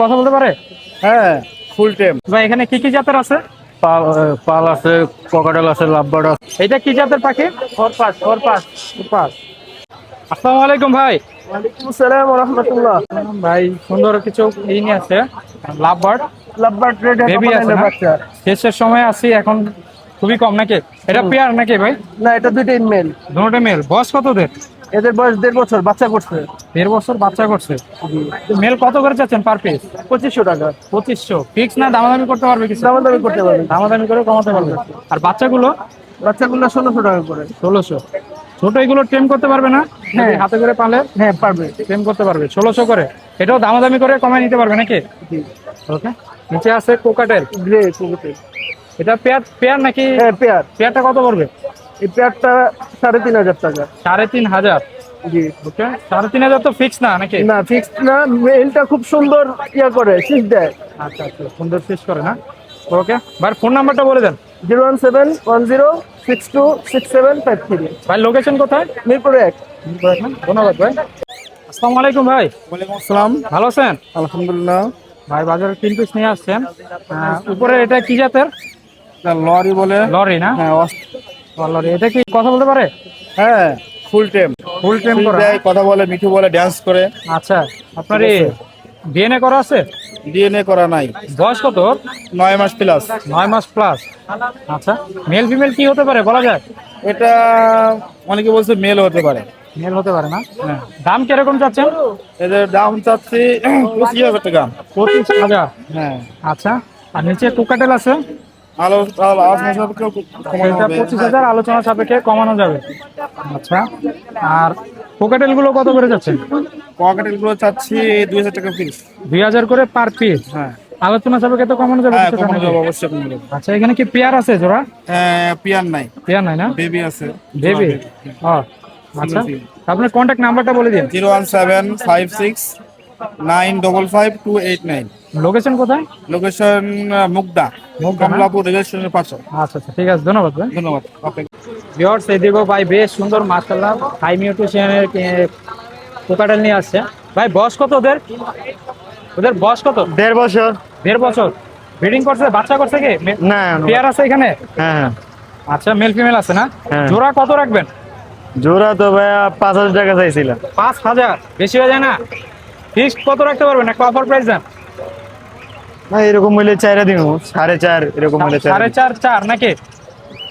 কথা বলতে পারে? হ্যাঁ ফুল টাইম ভাই এখানে কি কি জাতের আছে? পাল আছে ককাটেল আছে লাভবার্ড আছে। এটা কি জাতের পাখি? ফরপাস ফরপাস সুপার আসসালামু আলাইকুম ভাই। ওয়ালাইকুম আসসালাম রহমতুল্লাহ। ভাই সুন্দর কিছু এই নিয়ে আছে। Love bird lovebird red baby আছে বাচ্চা। শেষের সময় আছি এখন খুবই কম নাকি? এটা পেয়ার নাকি ভাই? না এটা দুইটাই মেল দুটোটা মেল বয়স কত ওদের? এদের বয়স দেড় বছর বাচ্চা করছে। দেড় বছর বাচ্চা করছে। মেল কত করে চাচ্ছেন পার পিস পঁচিশশো টাকা। পঁচিশশো। ফিক্স না দামাদামি করতে পারবে কিছু? দাম দামি করতে পারবেন দামাদামি করে কমাতে পারবে। আর বাচ্চাগুলো? বাচ্চাগুলো ষোলোশো টাকা করে। ষোলোশো। ছোট এগুলো ট্রেন করতে পারবে না? হ্যাঁ। হাতে করে পালে? হ্যাঁ পারবে। ট্রেন করতে পারবে। ষোলোশো করে। এটাও দামাদামি করে কমায় নিতে পারবে নাকি? ওকে। নিচে আছে কোকাটেল গ্রে এটা পেয়ার পেয়ার নাকি? হ্যাঁ পেয়ার। পেয়ারটা কত পড়বে? এই পেয়ারটা সাড়ে তিন হাজার টাকা। সাড়ে তিন হাজার? জি। ওকে। সাড়ে তিন হাজার তো ফিক্স না নাকি? না ফিক্সড না মেলটা খুব সুন্দর ইয়া করে শীষ দেয়। আচ্ছা আচ্ছা সুন্দর ফিক্স করে না? ওকে ভাই ফোন নাম্বারটা বলে দেন। Zero one seven one zero six two six seven five three. ভাই লোকেশন কোথায়? মিরপুর এক। ধন্যবাদ ভাই। আসসালামু আলাইকুম ভাই। ওয়ালাইকুম আসসালাম। ভালো আছেন? আলহামদুলিল্লাহ। ভাই বাজারে তিন পিস নিয়ে আসছেন। উপরে এটা কি জাতের? লরি বলে। লরি না? হ্যাঁ ও, এটা কি কথা বলতে পারে? হ্যাঁ ফুল টাইম ফুল টাইম করা? কথা বলে মিঠু বলে ড্যান্স করে। আচ্ছা আপনার ডিএনএ করা আছে? ডিএনএ করা নাই। বয়স কত নয় মাস প্লাস নয় মাস প্লাস আচ্ছা মেল ফিমেল কি হতে পারে বলা যায়? এটা অনেকে বলছে মেল হতে পারে। মেল হতে পারে না? দাম কীরকম চাচ্ছেন? এদের দাম চাচ্ছি পঁচিশ হাজার টাকা। পঁচিশ হাজার। হ্যাঁ। আচ্ছা আর নিচে কুকাটেল আছে? আলোচনা সাপেক্ষে কমানো যাবে। আচ্ছা। আর কোকাটেলগুলো কত করে যাচ্ছেন পকেটেরগুলো চাচ্ছি দুই হাজার টাকা পিস দুই হাজার করে পার পিস হ্যাঁ। আলোচনা সাপেক্ষে তো কমানো যাবে হ্যাঁ কমানো যাবে অবশ্যই কমানো যাবে। আচ্ছা এখানে কি পেয়ার আছে জোড়া? হ্যাঁ পিয়ার নাই। পেয়ার নাই না? বেবি আছে। বেবি? আচ্ছা। আপনার কন্ট্যাক্ট নাম্বারটা বলে দিন। Zero one seven five six nine double five two eight nine. Location কোথায়? লোকেশন মুগদা? কমলাপুর রেল স্টেশনের পাশে। আচ্ছা আচ্ছা ঠিক আছে ধন্যবাদ ভাই। ধন্যবাদ ওকে ভিওর্স এদিকেও ভাই বেশ সুন্দর মাশাআল্লাহ হাই মিউটেশনের পোকাটাল নিয়ে আসছে। ভাই বয়স কত ওদের? ওদের বয়স কত? দেড় বছর। দেড় বছর। ব্রিডিং করছে বাচ্চা করছে কি? না পেয়ার আছে এখানে? হ্যাঁ আচ্ছা মেল ফিমেল আছে না? হ্যাঁ। জোড়া কত রাখবেন? জোড়া তো ভাইয়া পাঁচ হাজার টাকা চাইছিলাম। পাঁচ হাজার। বেশি হয়ে যায় না? ফিক্সড কত রাখতে পারবেন? একটা অফার প্রাইস দেন। না এরকম হইলে চাইরা দিব। সাড়ে চার এরকম হইলে চার সাড়ে চার চার নাকি?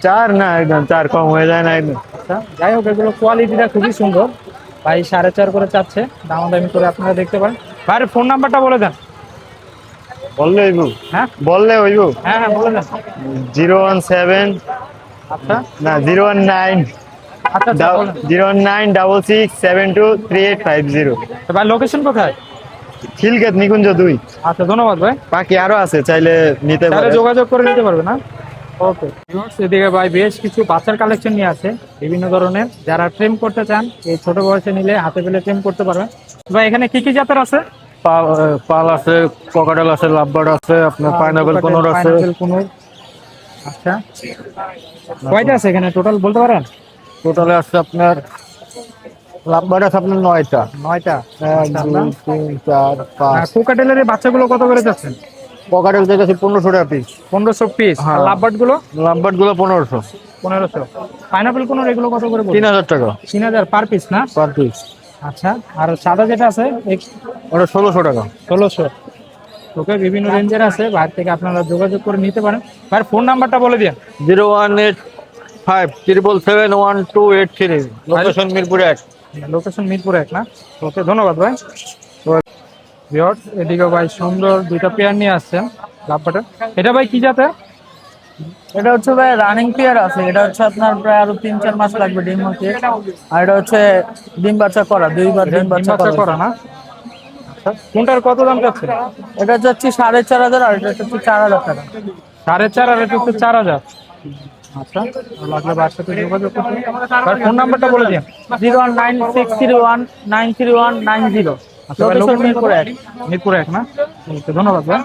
চার না একদম চার কম হয়ে যায় না একদম। আচ্ছা যাই হোক এগুলো কোয়ালিটিটা খুবই সুন্দর। ভাই সাড়ে চার করে চাচ্ছে। দামাদামি করে আপনারা দেখতে পারেন। ভাইয়ের ফোন নাম্বারটা বলে দেন। বললে হইব? হ্যাঁ? বললে হইব? হ্যাঁ হ্যাঁ বলে দেন। জিরো ওয়ান সেভেন আচ্ছা। না zero one nine. Zero nine double six seven two three eight five zero. ভাই লোকেশন কোথায়? খিলকেত নিকুঞ্জ দুই। আচ্ছা ধন্যবাদ ভাই। বাকি আরও আছে চাইলে নিতে তাহলে পারে যোগাযোগ করে নিতে পারবে না? ওকে এদিকে ভাই বেশ কিছু বাচ্চার কালেকশন নিয়ে আছে বিভিন্ন ধরনের। যারা ট্রেম করতে চান এই ছোট বয়সে নিলে হাতে পেলে ট্রেম করতে পারবেন। ভাই এখানে কি কি জাতের আছে? পাল পাল আছে ককাটেল আছে লাভবার্ড আছে আপনার পাইনাপেল কোনোর আছে। আচ্ছা। কয়টা আছে এখানে? টোটাল বলতে পারেন? টোটালে আছে আপনার লাভবার্ড আছে আপনার নয়টা। নয়টা? এক দুই তিন চার পাঁচ। কোকাটেলের এই বাচ্চাগুলো কত করে যাচ্ছেন পকেটের থেকে আছে পনেরোশো টাকা পিস পনেরোশো পিস হ্যাঁ। লাভবার্ডগুলো? লাভবার্ডগুলো পনেরোশো। পনেরোশো। পাইনাপেল কোনোর এগুলো কত করে তিন হাজার টাকা। তিন হাজার পার পিস না? পার পিস আচ্ছা আর সাদা যেটা আছে ওটা ষোলোশো টাকা। ষোলোশো। ওকে বিভিন্ন রেঞ্জের আছে বাইরে থেকে আপনারা যোগাযোগ করে নিতে পারেন। ভাইয়ের ফোন নাম্বারটা বলে দিন। Zero one eight five triple seven one two eight three location Mirpur এক। লোকেশন মিরপুর এক না? ওকে ধন্যবাদ ভাই। ভিওর্স এদিকে ভাই সুন্দর দুইটা পেয়ার নিয়ে আসছেন লাভবাটা এটা ভাই কি জাতে এটা হচ্ছে ভাই রানিং পেয়ার আছে। এটা হচ্ছে আপনার প্রায় আরও তিন চার মাস লাগবে ডিম হতে। আর এটা হচ্ছে ডিম বাচ্চা করা দুইবার ডিম বাচ্চা করা। না? কোনটার কত দাম যাচ্ছে? এটা হচ্ছে সাড়ে চার হাজার আর এটা হচ্ছে চার হাজার টাকা। সাড়ে চার আর এটা হচ্ছে চার হাজার। আচ্ছা লাগলে সাথে যোগাযোগ করতে ভাই ফোন নাম্বারটা বলে দিন। Zero one nine six three one nine three one nine zero. আচ্ছা মিরপুর এক মিরপুর এক না? ধন্যবাদ ভাই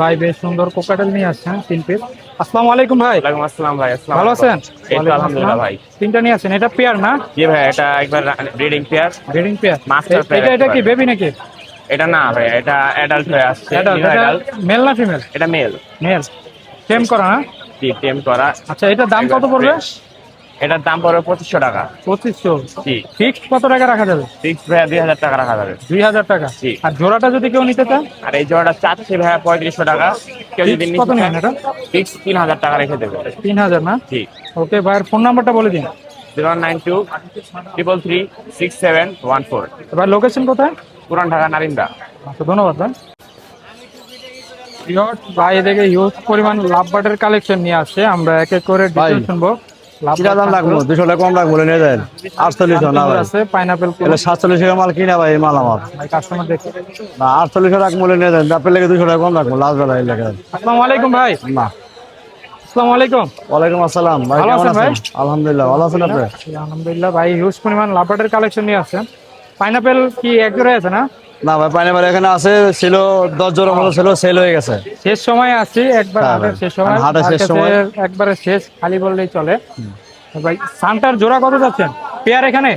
ভাই বেশ সুন্দর কোকাটেল নিয়ে আসছেন তিন পিস আসসালামু আলাইকুম ভাই। ওয়ালাইকুম আসসালাম ভাই। আসসালাম। ভালো আছেন? এই তো আলহামদুলিল্লাহ ভাই। তিনটা নিয়ে আছেন এটা পেয়ার না? জি ভাই এটা একবার breeding pair breeding pair Master pair এটা এটা কি বেবি নাকি? এটা না ভাই এটা অ্যাডাল্ট হয়ে আসছে এটা মেল না ফিমেল এটা মেল মেল টেম করা না? জি টেম করা। আচ্ছা এটার দাম কত পড়বে? এটার দাম পড়বে পঁচিশশো টাকা। পঁচিশশো? জি। ফিক্সড কত টাকা রাখা যাবে? ফিক্স ভাইয়া দুই হাজার টাকা রাখা যাবে। দুই হাজার টাকা। জি। আর জোড়াটা যদি কেউ নিতে চায়? আর এই জোড়াটা চাচ্ছি ভাইয়া পঁয়ত্রিশশো টাকা। কেউ যদি কত নেবেন এটা? ফিক্স তিন হাজার টাকা রেখে দেবে। তিন হাজার না? জি। ওকে ভাইয়ের ফোন নাম্বারটা বলে দিন। Zero nine two triple three six seven one four. এবার লোকেশন কোথায়? পুরান ঢাকা নারিন্দা। আচ্ছা ধন্যবাদ ভাই। ভাই এদিকে হিউজ পরিমাণ লাভ বার্ডের কালেকশন নিয়ে আসছে। আমরা এক এক করে ডিটেল শুনব। কিরা দাম রাখব দুশো টাকা কম রাখব নিয়ে যায় আটচল্লিশশো না ভাই। আছে পাইনাপেল এলে সাতচল্লিশ টাকা মাল কিনা ভাই মাল আমার। কাস্টমার দেখে। না আটচল্লিশশো টাকা মূল্য নিয়ে যান। আপনার লেগে দুশো টাকা কম রাখব লাস্ট বেলা এই লেগে। আসসালামু আলাইকুম ভাই। না। আসসালামু আলাইকুম। ওয়ালাইকুম আসসালাম। ভাই কেমন আছেন আলহামদুলিল্লাহ ভালো আছেন আপনি? আলহামদুলিল্লাহ ভাই হিউজ পরিমাণ লাভ বার্ডের কালেকশন নিয়ে আসছেন পাইনাপেল কি এক জোড়ায় আছে না? না ভাই পাইনাপেল এখানে আছে ছিল দশ জোড়া মতো ছিল সেল হয়ে গেছে। শেষ সময় আছি একবার হ্যাঁ হাটের শেষ সময়। হাটের শেষ সময়। একবারে শেষ খালি বললেই চলে। ভাই সানটার জোড়া কত যাচ্ছেন? পেয়ার এখানে?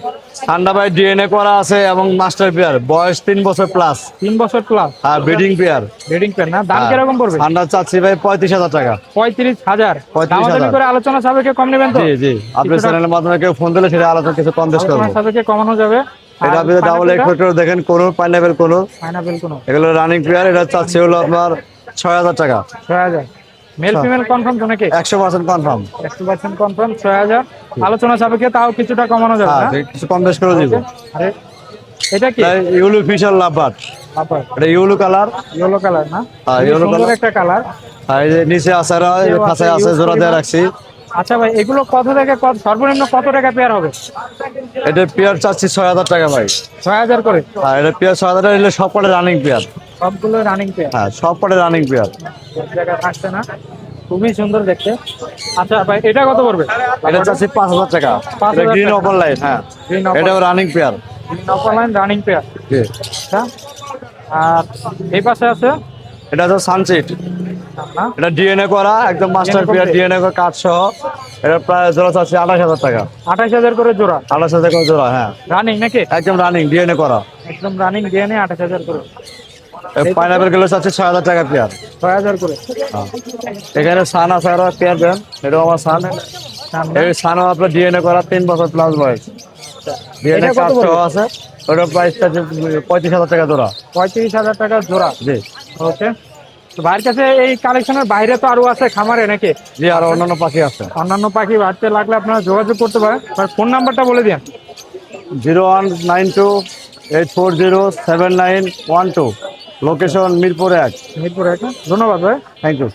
ভাই ডিএনএ করা আছে এবং মাস্টার পেয়ার। বয়স তিন বছর প্লাস তিন বছর প্লাস আর ব্রিডিং পেয়ার। ব্রিডিং পেয়ার না? দাম কীরকম পড়বে? চাচ্ছি ভাই পঁয়ত্রিশ হাজার টাকা। পঁয়ত্রিশ হাজার। 35,000 দামাদামি করে আলোচনা সাপেক্ষে কম নেবেন তো? জি জি। কিছুটা- চ্যানেলের মাধ্যমে কেউ ফোন দিলে সেটা আলোচনা কিছু কম বেশ করব সাপেক্ষে কমানো যাবে। এটা আপনি ডাবল এক্সপেক্টর দেখেন কোন পাইনাপেল কোন? পাইনাপেল কোনো। এগুলো রানিং পেয়ার এটা চাচ্ছি হলো আপনার ছয় হাজার টাকা। ছয় হাজার। মেল ফিমেল কনফার্ম তো নাকি? একশো পার্সেন্ট কনফার্ম একশো পার্সেন্ট কনফার্ম ছয় হাজার। আলোচনা সাপেক্ষে তাও কিছুটা কমানো যাবে হ্যাঁ না? কিছু কম বেশ করে দিব। আরে এটা কি? ইউলু ফিশার লাভবাট এটা ইউলু কালার ইয়েলো কালার না? হ্যাঁ, খুবই yellow একটা কালার আর এই যে নিচে আছে আর আছে, কাছে আছে use জোড়া দিয়ে পরিমাণ। রাখছি। আচ্ছা ভাই এগুলো কত থেকে কত সর্বনিম্ন কত টাকা পেয়ার হবে? এটা পেয়ার চাচ্ছি ছয় হাজার টাকা ভাই। ছয় হাজার করে? আর এটা পেয়ার ছয় হাজার টাকা সব পরে রানিং পেয়ার সবগুলো রানিং পেয়ার হ্যাঁ সব পরে রানিং পেয়ার এক জায়গায় থাকছে না। খুবই সুন্দর দেখতে। আচ্ছা ভাই এটা কত পড়বে? এটা চাচ্ছি পাঁচ হাজার টাকা। 5,000 এটা গ্রিন অপার লাইট হ্যাঁ। এটাও running pair green opaline running pair জি। আর এই পাশে আছে? এটা হচ্ছে সানসিট এটা ডিএনএ করা একদম মাস্টার পেয়ার complete। ডিএনএ করা কাঠ সহ। এটা প্রায় জোড়া চাচ্ছি আঠাশ হাজার টাকা। আঠাশ হাজার করে জোড়া? আঠাশ হাজার করে জোড়া হ্যাঁ। রানিং নাকি? একদম রানিং ডিএনএ করা। একদম রানিং নেই আঠাশ হাজার করে। পাইনাপেলগুলো চাচ্ছি ছয় হাজার টাকা পেয়ার। ছয় হাজার করে। এখানে সান আছে আরও পেয়ার দেন এটাও আমার সান সামনে এই সানও আপনার ডিএনএ করা তিন বছর প্লাস বয়স। ডিএনএ এটা কাঠ সহ আছে ওটার প্রাইসটা পঁয়ত্রিশ হাজার টাকা জোড়া। পঁয়ত্রিশ হাজার টাকা জোড়া। জি। ওকে ভাইয়ের কাছে এই কালেকশনের বাইরে তো আরও আছে খামারে নাকি? জি আর অন্যান্য পাখি আছে। অন্যান্য পাখি বাড়তে লাগলে আপনারা যোগাযোগ করতে পারেন। ফোন নাম্বারটা বলে দিন। Zero one nine two eight four zero seven nine one two. Location Mirpur এক। মিরপুর এক ধন্যবাদ ভাই। Thank you.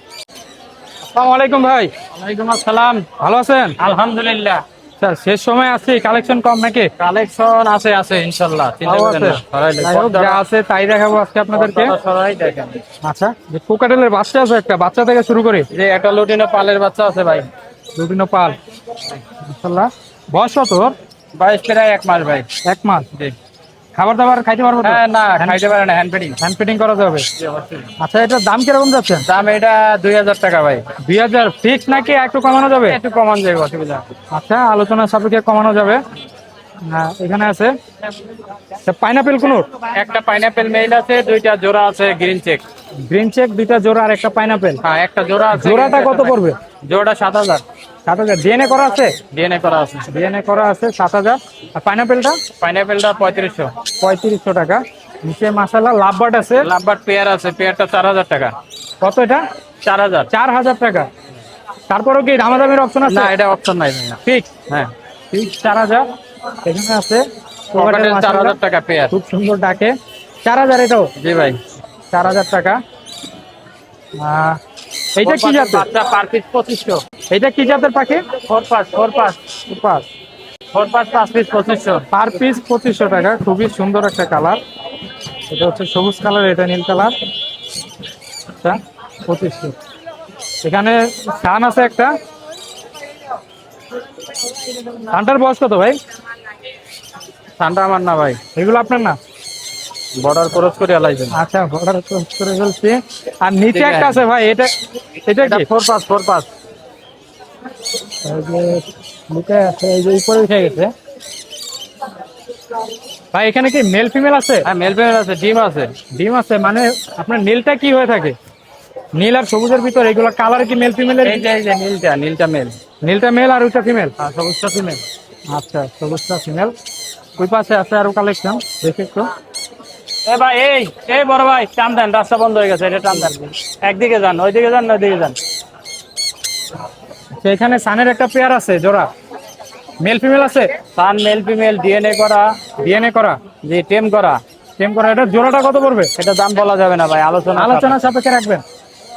আসসালামু আলাইকুম ভাই। ওয়ালাইকুম আসসালাম। ভালো আছেন? আলহামদুলিল্লাহ। স্যার শেষ সময় আছে কালেকশন কম নাকি? কালেকশন আছে আছে আছে। যা আছে তাই দেখাবো আজকে আপনাদেরকে। আচ্ছা কোকাটেলের বাচ্চা আছে একটা বাচ্চা থেকে শুরু করি। যে একটা লুটিনো পালের বাচ্চা আছে ভাই। Lutino pearl. ইনশাআল্লাহ বয়স কত বাইশ বয়স প্রায় এক মাস ভাই। এক মাস। খাবার দাবার খাইতে পারব তো? হ্যাঁ না খাইতে পারে না হ্যান্ড ফিডিং হ্যান্ড ফিটিং করা যাবে। আচ্ছা এটার দাম কীরকম যাচ্ছে? দাম এটা দুই হাজার টাকা ভাই। দুই হাজার ফিক্স নাকি একটু কমানো যাবে? একটু কমানো যাবে অসুবিধা আচ্ছা আলোচনা সাপেক্ষে কমানো যাবে। এখানে আছে। পাইনাপেল কুনুর? একটা পাইনাপেল মেইল আছে দুইটা জোড়া আছে গ্রিন চেক গ্রিন চেক দুইটা জোড়া আর একটা পাইনাপেল হ্যাঁ একটা জোড়া জোড়াটা কত পড়বে? জোড়া সাত হাজার। সাত হাজার। ডিএনএ করা আছে? ডিএনএ করা আছে। ডিএনএ করা আছে সাত হাজার। আর পাইনাপেলটা পাইনাপেলটা পঁয়ত্রিশশো। পঁয়ত্রিশশো টাকা। নিচে মাসালা লাভবার্ড আছে? লাভবার পেয়ার আছে পেয়ারটা চার হাজার টাকা। কত এটা? চার হাজার। চার হাজার টাকা। তারপরেও কি দামাদামির অপশন আছে? না এটা অপশন নাই ফিক্স হ্যাঁ। ফিক্স চার হাজার। এখানে আছে। চার হাজার টাকা পেয়ার। খুব সুন্দর ডাকে। চার হাজার এটাও? জি ভাই। চার হাজার টাকা। এইটা কি জাতের? বাচ্চা পার পিস পঁচিশশো। এইটা কি জাতের পাখি? Forpus forpus. পাঁচ ফোর পাস পাঁচ পিস পঁচিশশো। পার পিস পঁচিশশো টাকা খুবই সুন্দর একটা কালার। এটা হচ্ছে সবুজ কালার এটা নীল কালার। আচ্ছা পঁচিশশো। এখানে সান আছে একটা। সানটার বয়স কত ভাই? ঠান্ডা আমার না ভাই। এগুলো আপনার না? বর্ডার ক্রস করে আলাইছেন আচ্ছা অর্ডার করে ফেলছি। আর নিচে একটা আছে ভাই এটা এটা কি? ফোর পাস ফোর পাস নিচে আছে এই যে উপরে উঠে গেছে। ভাই এখানে কি মেল ফিমেল আছে? হ্যাঁ মেল ফিমেল আছে ডিম আছে। ডিম আছে মানে আপনার নীলটা কি হয়ে থাকে? নীল আর সবুজের ভিতর এগুলো কালার কি মেল ফিমেলের এই যে এই যে নীলটা নীলটা মেল নীলটা মেল আর ওইটা ফিমেল আর সবুজটা ফিমেল আচ্ছা সবুজটা ফিমেল ওই পাশে আছে আরও কালেকশন দেখি একটু। এ ভাই এই এই বড় ভাই টান দেন রাস্তা বন্ধ হয়ে গেছে এটা টান দেন। একদিকে যান ওইদিকে যান ওইদিকে যান। এখানে সানের একটা পেয়ার আছে জোড়া। মেল ফিমেল আছে? সান মেল ফিমেল ডিএনএ করা। ডিএনএ করা? জি টেম করা। টেম করা এটা জোড়াটা কত পড়বে? এটা দাম বলা যাবে না ভাই আলোচনা আলোচনা সাপেক্ষে রাখবেন।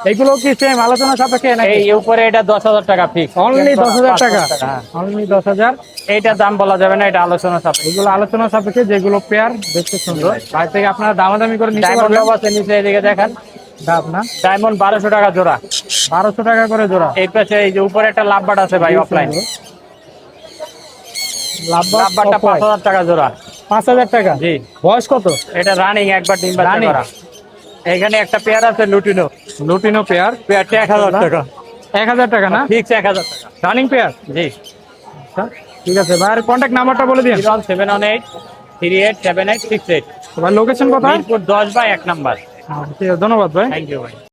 এইগুলো কি সেম আলোচনা সাপেক্ষে নাকি? এই উপরে এটা দশ হাজার টাকা ফিক্স অনলি দশ হাজার টাকা। অনলি দশ হাজার? এইটা দাম বলা যাবে না এটা আলোচনা সাপেক্ষে। এগুলো আলোচনা সাপেক্ষে যেগুলো পেয়ার দেখতে সুন্দর। বাইরে থেকে আপনারা দামাদামি করে নিতে ডায়মন্ড পারবেন। আছে নিচে এদিকে দেখেন। ডাব না? ডায়মন্ড বারোশো টাকা জোড়া। বারোশো টাকা করে জোড়া। এই পাশে এই যে উপরে একটা লাভবাট আছে ভাই অফলাইন লাভবাট লাভবাটটা পাঁচ হাজার টাকা জোড়া। পাঁচ হাজার টাকা? জি। বয়স কত? এটা রানিং একবার ডিম বাচ্চা করা। এখানে একটা পেয়ার আছে লুটিনো লুটিনো পেয়ার। পেয়ারটা এক হাজার টাকা। এক হাজার টাকা না? ফিক্স এক হাজার টাকা। Running pair? জি। আচ্ছা ঠিক আছে। ভাই কন্ট্যাক্ট নাম্বারটা বলে দিন। Zero seven one eight three eight seven eight six eight. তোমার লোকেশন কোথায়? মিরপুর দশ বাই এক নাম্বার। আচ্ছা, ঠিক আছে। ধন্যবাদ ভাই। থ্যাংক ইউ ভাই।